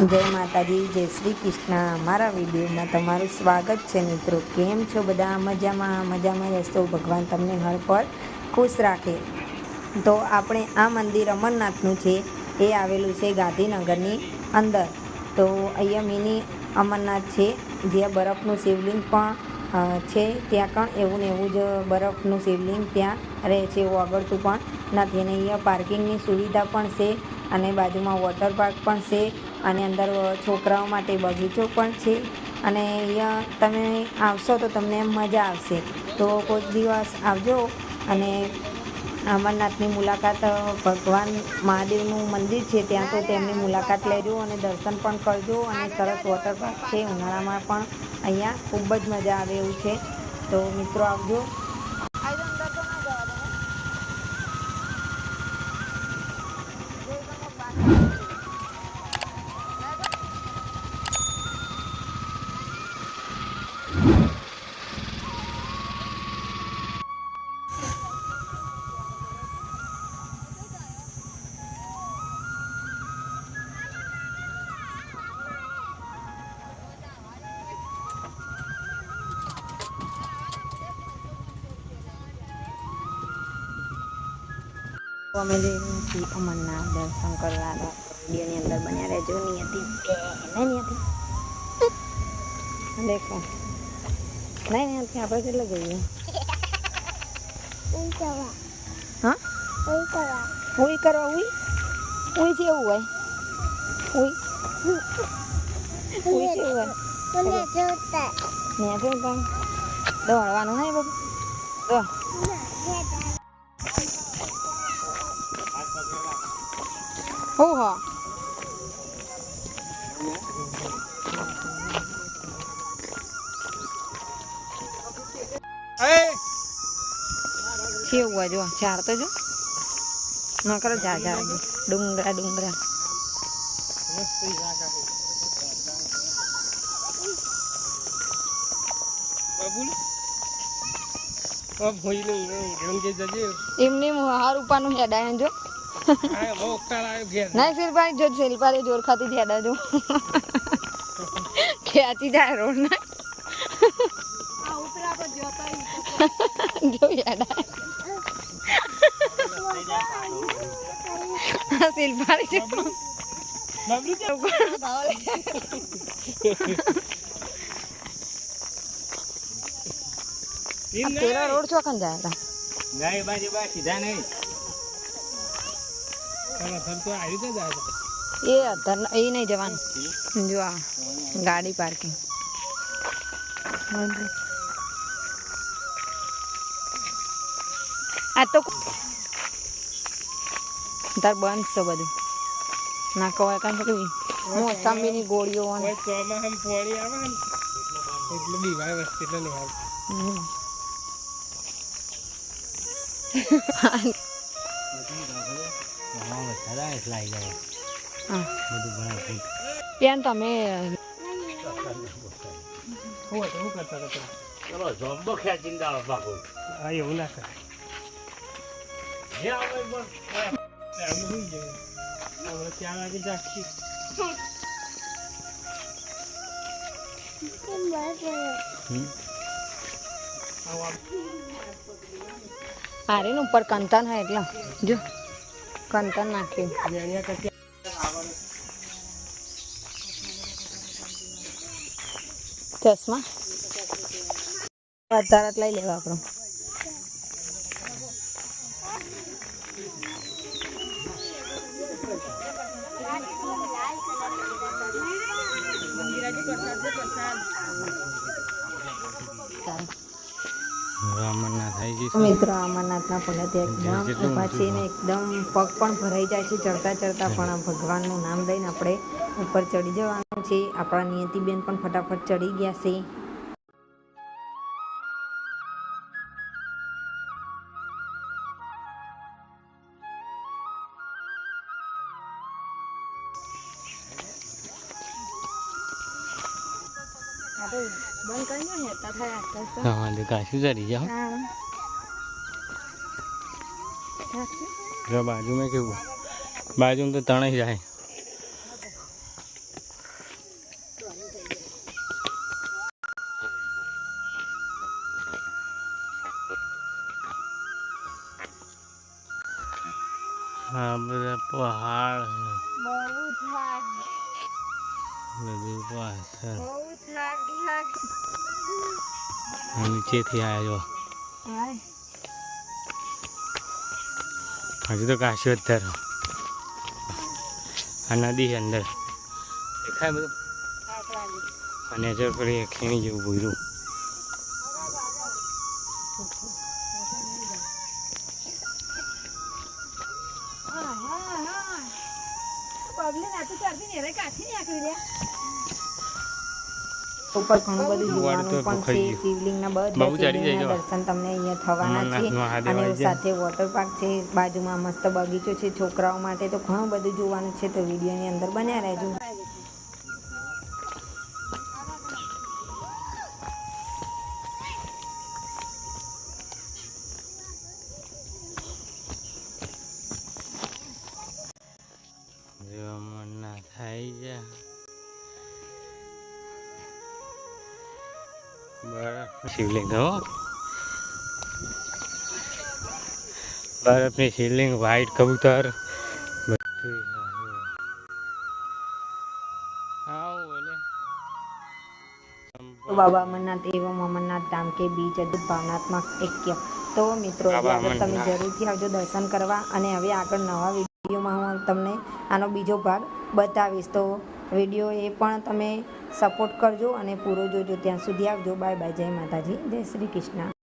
જય માતાજી, જય શ્રી કૃષ્ણ. અમારા વિડીયોમાં તમારું સ્વાગત છે મિત્રો. કેમ છો બધા? મજામાં મજામાં રહેશો ભગવાન તમને હર પર ખુશ રાખે. તો આપણે આ મંદિર અમરનાથનું છે, એ આવેલું છે ગાંધીનગરની અંદર. તો અહીંયા મિની અમરનાથ છે, જ્યાં બરફનું શિવલિંગ પણ છે. ત્યાં પણ એવું ને એવું જ બરફનું શિવલિંગ ત્યાં રહે છે, એવું આગળતું પણ નથી. અને અહીંયા પાર્કિંગની સુવિધા પણ છે અને બાજુમાં વોટર પાર્ક પણ છે. અને અંદર છોકરાઓ માટે બગીચો પણ છે. અને અહીંયા તમે આવશો તો તમને મજા આવશે. તો કોઈક દિવસ આવજો અને અમરનાથની મુલાકાત, ભગવાન મહાદેવનું મંદિર છે ત્યાં તો તેમની મુલાકાત લેજો અને દર્શન પણ કરજો અને સરસ વોટર પાર્ક છે. ઉનાળામાં પણ અહીંયા ખૂબ જ મજા આવે એવું છે. તો મિત્રો આવજો. તો અમે જઈને શ્રી અમરનાથ દર્શન કરવા વિડીયોની અંદર બન્યા રહેજો નિયતિ બે નિયતિ દેખો નહીં નિયતિ આપણે કેટલે જઈએ હા ઉઈ કરવા ઉઈ ઉઈ છે એવું હોય ઉઈ ઉઈ છે એવું હોય ને તો પણ દોડવાનું નહીં બાબુ દોડ હું હા. હોય જો ઝાડ તો જો. ન કરો ઝાડ ઝાડ. ડુંગરા ડુંગરા. એમને હાર ઉપાનું હેડા જો. નહીં શિલ્પારી જો શિલ્પારી જોર ખાતી હેડા જો. ખેંચી જાય રોડ ના. જો પેલા રોડ ચોકન જાય નહીં બાજુ બા સીધા નહીં. એ અધર એ નહીં જવાનું. જો આ ગાડી પાર્કિંગ. આ તો તાર બંધ છે બધું. ના કવાય કાંઈ પકડી મોસંબીની ગોળીઓ ચોમાસામાં પોણી આવે ને? એટલે બીમાર વસ્તી એટલે નહીં આવે. હા. બેન તમે એવું ના જાગી હારે ને ઉપર કંતન હોય એટલે. જો. કંતન નાખ્યું. ચશ્મા? તરત લઈ લેવા આપણો. અમરનાથ થઈ ગઈ મિત્રો અમરનાથના પગથિયા એકદમ ઊભા છે ને એકદમ પગ પણ ભરાઈ જાય છે ચડતા ચડતા પણ ભગવાનનું નામ લઈને આપણે ઉપર ચડી જવાનું છે. આપણા નિયતિબેન પણ ફટાફટ ચડી ગયા છે. તમારે કાશું ચડી જાઓ જો બાજુમાં કેવું? બાજુમાં તો તણાઈ જાય. હા બધા પહાડ. નદી પાછળ. નીચેથી આવ્યો જો. હજુ તો કાશી અત્યારે આ નદી અંદર. દેખાય બધું? અને પર એક ખીણી જેવું ભૂર્યું. ઉપર ઘણું બધું જોવાનું પણ છે શિવલિંગના બધા શિવલિંગના દર્શન તમને અહીંયા થવાના છે. અને સાથે વોટર પાર્ક છે બાજુમાં મસ્ત બગીચો છે છોકરાઓ માટે તો ઘણું બધું જોવાનું છે તો વિડીયોની અંદર બન્યા રહેજો. શિવલિંગ હો. બરફની શિવલિંગ વ્હાઈટ કબૂતર. બધું બાબા અમરનાથ એવમ અમરનાથ ધામ કે બીચ અદભુત ભાવનાત્મક એક્ય. તો મિત્રો તમે. જરૂરથી આવજો દર્શન કરવા અને હવે આગળ નવા વિડીયોમાં હું તમને આનો બીજો ભાગ બતાવીશ. તો વીડિયો એ પણ તમે સપોર્ટ કરજો અને પૂરો જોજો. ત્યાં સુધી આવજો. Bye bye. જય માતાજી. જય શ્રી કૃષ્ણ.